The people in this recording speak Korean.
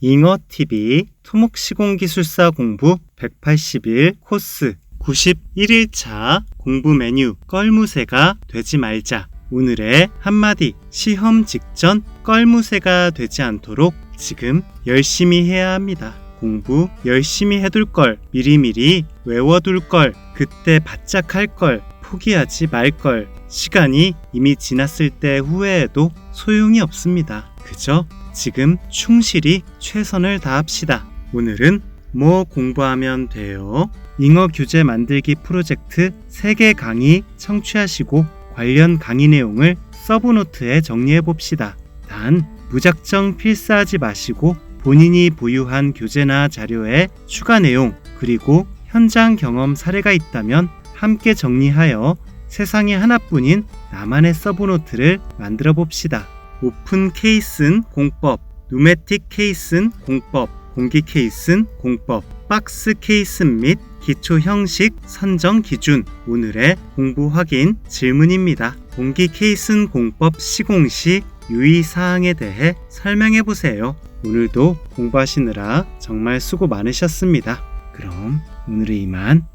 잉어TV 토목시공기술사 공부 181 코스 91일차 공부 메뉴 껄무새가 되지 말자 오늘의 한마디 시험 직전 껄무새가 되지 않도록 지금 열심히 해야 합니다. 공부 열심히 해둘 걸 미리미리 외워둘 걸 그때 바짝 할 걸 포기하지 말 걸 시간이 이미 지났을 때 후회해도 소용이 없습니다. 그저 지금 충실히 최선을 다합시다. 오늘은 뭐 공부하면 돼요? 잉어 교재 만들기 프로젝트 3개 강의 청취하시고 관련 강의 내용을 서브노트에 정리해 봅시다. 단 무작정 필사하지 마시고 본인이 보유한 교재나 자료에 추가 내용 그리고 현장 경험 사례가 있다면 함께 정리하여 세상에 하나뿐인 나만의 서브노트를 만들어 봅시다. 오픈 케이스는 공법, 누메틱 케이스는 공법, 공기 케이스는 공법, 박스 케이스 및 기초 형식 선정 기준 오늘의 공부 확인 질문입니다. 공기 케이스는 공법 시공 시 유의 사항에 대해 설명해 보세요. 오늘도 공부하시느라 정말 수고 많으셨습니다. 그럼 오늘은 이만